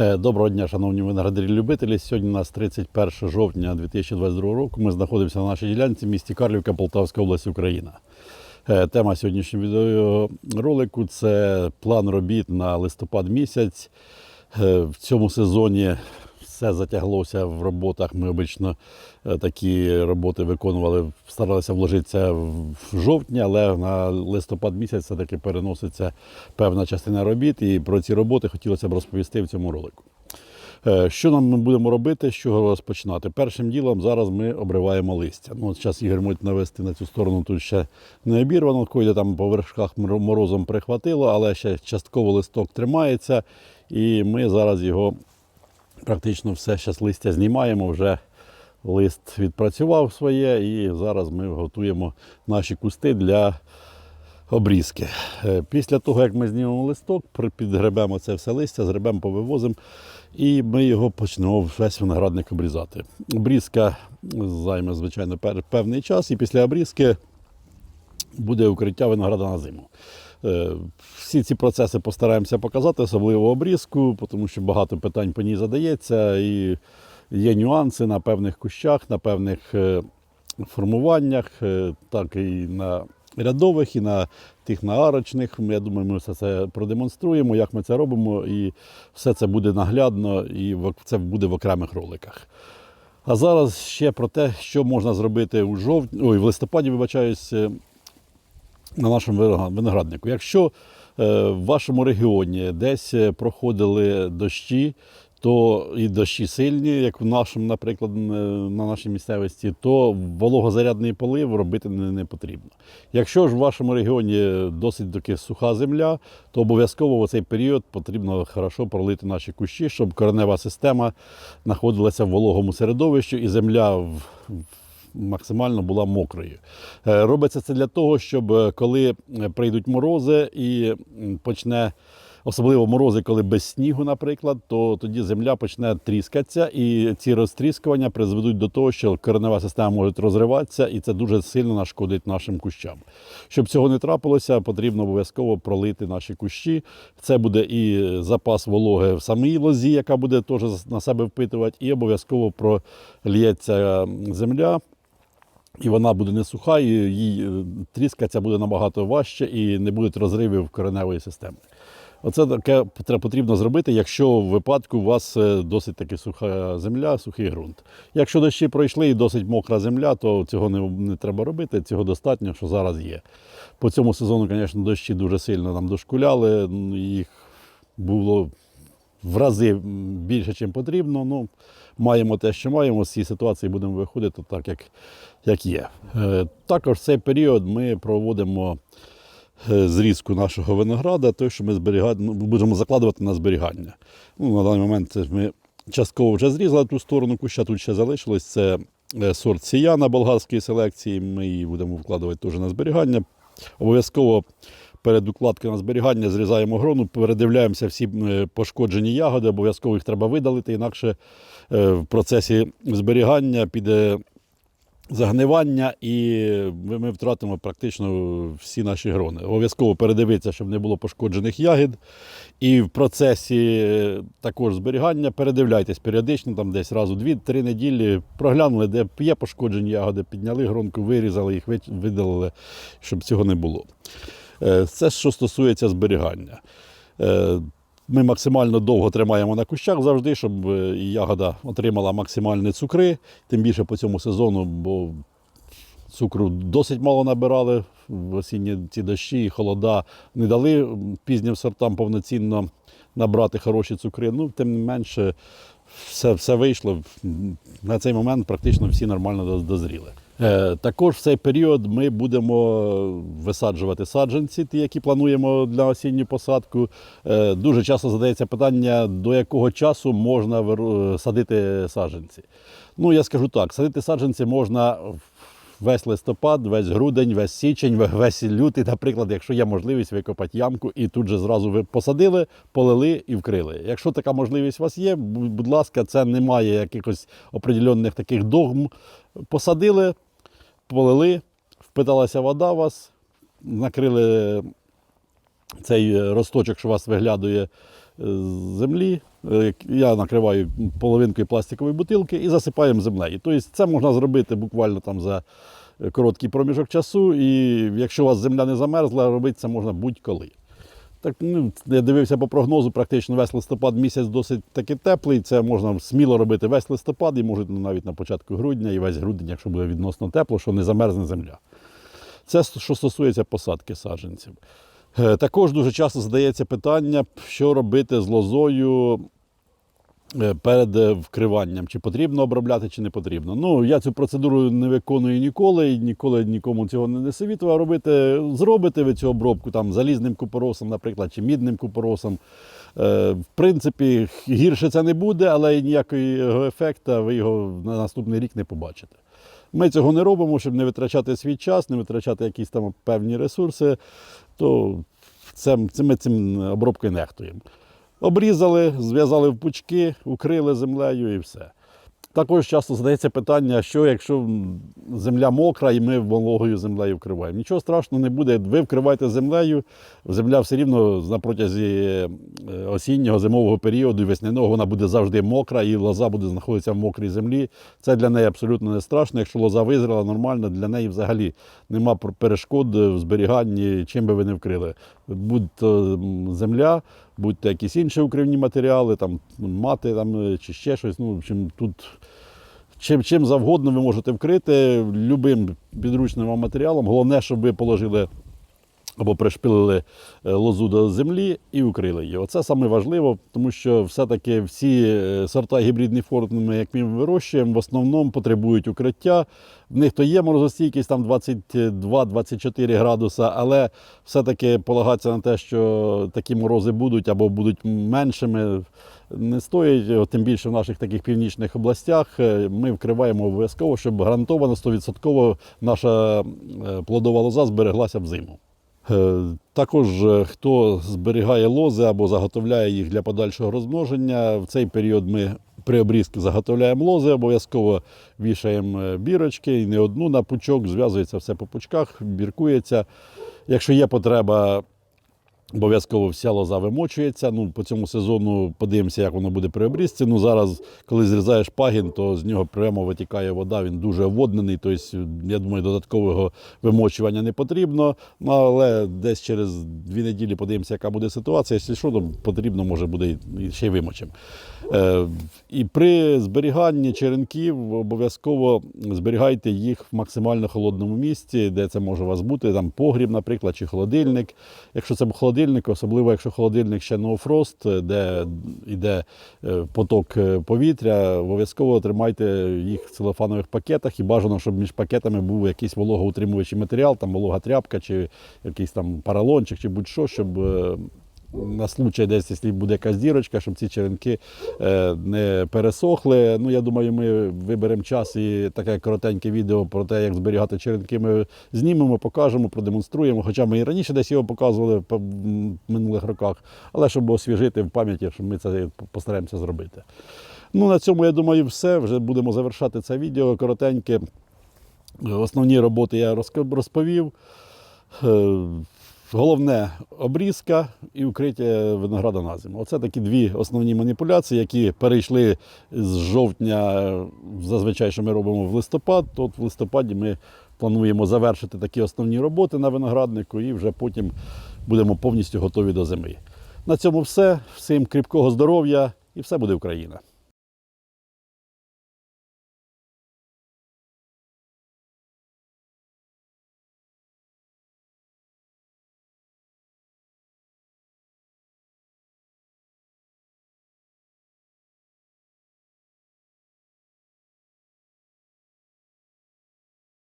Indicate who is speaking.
Speaker 1: Е, Доброго дня, шановні виноградарі-любителі. Сьогодні у нас 31 жовтня 2022 року. Ми знаходимося на нашій ділянці в місті Карлівка, Полтавська область, Україна. Е, Тема сьогоднішнього відеоролику це план робіт на листопад місяць. Е, В цьому сезоні все затяглося в роботах. Ми обично е, такі роботи виконували, старалися вложитися в жовтні, але на листопад місяць все-таки переноситься певна частина робіт. І про ці роботи хотілося б розповісти в цьому ролику. Е, Що нам ми будемо робити, з чого розпочинати? Першим ділом зараз ми обриваємо листя. Ну, зараз Ігор може навести на цю сторону, тут ще не обірвано, койде там по вершках морозом прихватило, але ще частково листок тримається. І ми зараз його практично все зараз листя знімаємо. Вже лист відпрацював своє, і зараз ми готуємо наші кусти для обрізки. Е, Після того, як ми знімемо листок, підгребемо це все листя, згребемо, повивозимо, і ми його почнемо весь виноградник обрізати. Обрізка займе, звичайно, певний час, і після обрізки буде укриття винограда на зиму. Е, Всі ці процеси постараємося показати, особливо обрізку, тому що багато питань по ній задається, і є нюанси на певних кущах, на певних е, формуваннях, е, так і на рядових, і на тих на арочних. Я думаю, ми все це продемонструємо, як ми це робимо, і все це буде наглядно, і це буде в окремих роликах. А зараз ще про те, що можна зробити у жовтні, ой, в листопаді, вибачаюсь, на нашому виноград- винограднику. Якщо е, в вашому регіоні десь е, проходили дощі, то і дощі сильні, як в нашому, наприклад, е, на нашій місцевості, то вологозарядний полив робити не, потрібно. Якщо ж в вашому регіоні досить таки суха земля, то обов'язково в цей період потрібно хорошо пролити наші кущі, щоб коренева система знаходилася в вологому середовищі і земля в максимально була мокрою. Е, Робиться це для того, щоб е, коли е, прийдуть морози і почне. Особливо морози, коли без снігу, наприклад, то тоді земля почне тріскатися, і ці розтріскування призведуть до того, що коренева система може розриватися, і це дуже сильно нашкодить нашим кущам. Щоб цього не трапилося, потрібно обов'язково пролити наші кущі. Це буде і запас вологи в самій лозі, яка буде теж на себе впитувати, і обов'язково проліється земля. І вона буде не суха, і їй е, тріскатися буде набагато важче і не будуть розривів кореневої системи. Оце таке потрібно зробити, якщо в випадку у вас е, досить таки суха земля, сухий ґрунт. Якщо дощі пройшли і досить мокра земля, то цього не, не треба робити, цього достатньо, що зараз є. По цьому сезону, звісно, дощі дуже сильно нам дошкуляли, їх було в рази більше, ніж потрібно. Ну, маємо те, що маємо, з цієї ситуації будемо виходити так, як, як є. Е, Також в цей період ми проводимо е, зрізку нашого винограда, той, що ми зберіга... ну, будемо закладувати на зберігання. Ну, на даний момент ми частково вже зрізали ту сторону куща, тут ще залишилось. Це е, сорт сіяна болгарської селекції. Ми її будемо вкладувати теж на зберігання. Обов'язково перед укладкою на зберігання зрізаємо грону, передивляємося всі е, пошкоджені ягоди, обов'язково їх треба видалити, інакше е, в процесі зберігання піде загнивання, і ми втратимо практично всі наші грони. Обов'язково передивитися, щоб не було пошкоджених ягід. І в процесі е, також зберігання передивляйтесь періодично, там десь у 2-3 неділі проглянули, де є пошкоджені ягоди, підняли гронку, вирізали їх, видалили, щоб цього не було. Е, Це що стосується зберігання. Е, Ми максимально довго тримаємо на кущах завжди, щоб е, ягода отримала максимальні цукри, тим більше по цьому сезону, бо цукру досить мало набирали. В осінні ці дощі і холода не дали пізнім сортам повноцінно набрати хороші цукри. Ну, тим не менше, все, все вийшло. На цей момент практично всі нормально дозріли. Е, Також в цей період ми будемо висаджувати саджанці, ті, які плануємо для осінню посадку. Е, Дуже часто задається питання, до якого часу можна садити саджанці. Ну, я скажу так: садити саджанці можна весь листопад, весь грудень, весь січень, весь лютий, наприклад, якщо є можливість викопати ямку і тут же зразу ви посадили, полили і вкрили. Якщо така можливість у вас є, будь ласка, це немає якихось определених таких догм. Посадили, полили, впиталася вода вас, накрили цей росточок, що вас виглядує е, з землі, Е, Я накриваю половинкою пластикової бутилки і засипаємо землею. Тобто це можна зробити буквально там за е, короткий проміжок часу, і якщо у вас земля не замерзла, робити це можна будь-коли. Так, ну, я дивився по прогнозу, практично весь листопад місяць досить таки теплий. Це можна сміло робити весь листопад і може навіть на початку грудня і весь грудень, якщо буде відносно тепло, що не замерзне земля. Це що стосується посадки саджанців. Е, Також дуже часто задається питання, що робити з лозою перед е, вкриванням, чи потрібно обробляти, чи не потрібно. Ну, я цю процедуру не виконую ніколи, і ніколи нікому цього не совітував робити. Зробите ви цю обробку там, залізним купоросом, наприклад, чи мідним купоросом. Е, В принципі, гірше це не буде, але ніякого ефекту ви його на наступний рік не побачите. Ми цього не робимо, щоб не витрачати свій час, не витрачати якісь там певні ресурси, то це, це ми цим обробкою нехтуємо. Обрізали, зв'язали в пучки, укрили землею і все. Також часто задається питання, що якщо земля мокра і ми вологою землею вкриваємо. Нічого страшного не буде. Ви вкриваєте землею, земля все рівно на протязі е, осіннього, зимового періоду і весняного вона буде завжди мокра, і лоза буде знаходитися в мокрій землі. Це для неї абсолютно не страшно. Якщо лоза визріла нормально, для неї взагалі нема перешкод в зберіганні, чим би ви не вкрили. Будь-то земля, будь-то якісь інші укривні матеріали, там мати там, е, чи ще щось. Ну, в общем, тут чим, чим завгодно ви можете вкрити любим підручним вам матеріалом. Головне, щоб ви положили або пришпилили е, лозу до землі і укрили її. Оце саме важливо, тому що все-таки всі е, сорта гібридні форми, як ми вирощуємо, в основному потребують укриття. В них то є морозостійкість там 22-24 градуса, але все-таки полагатися на те, що такі морози будуть або будуть меншими, не стоїть, тим більше в наших таких північних областях. Е, Ми вкриваємо обов'язково, щоб гарантовано 100% наша плодова лоза збереглася в зиму. Е, Також е, хто зберігає лози або заготовляє їх для подальшого розмноження, в цей період ми при обрізці заготовляємо лози, обов'язково вішаємо е, бірочки і не одну на пучок, зв'язується все по пучках, біркується. Якщо є потреба, Обов'язково вся лоза вимочується. Ну, по цьому сезону подивимося, як воно буде при обрізці. Ну, зараз, коли зрізаєш пагін, то з нього прямо витікає вода, він дуже оводнений. Тобто, я думаю, додаткового вимочування не потрібно. Ну, але десь через дві неділі подивимося, яка буде ситуація. Якщо що, то потрібно, може буде ще й вимочимо. Е, і при зберіганні черенків обов'язково зберігайте їх в максимально холодному місці, де це може у вас бути, там погріб, наприклад, чи холодильник. Якщо це холодильник, особливо якщо холодильник ще ноуфрост, де йде е, поток е, повітря, обов'язково тримайте їх в целофанових пакетах і бажано, щоб між пакетами був якийсь вологоутримуючий матеріал, там волога тряпка, чи якийсь там паралончик, чи будь-що, щоб. Е, на случай десь, якщо буде якась дірочка, щоб ці черенки е, не пересохли. Ну, я думаю, ми виберемо час і таке коротеньке відео про те, як зберігати черенки, ми знімемо, покажемо, продемонструємо. Хоча ми і раніше десь його показували в минулих роках, але щоб освіжити в пам'яті, щоб ми це постараємося зробити. Ну, на цьому, я думаю, все. Вже будемо завершати це відео коротеньке. Основні роботи я розповів. Головне обрізка і укриття винограда на зиму. Оце такі дві основні маніпуляції, які перейшли з жовтня, зазвичай, що ми робимо в листопад. То от в листопаді ми плануємо завершити такі основні роботи на винограднику і вже потім будемо повністю готові до зими. На цьому все. Всім кріпкого здоров'я і все буде Україна!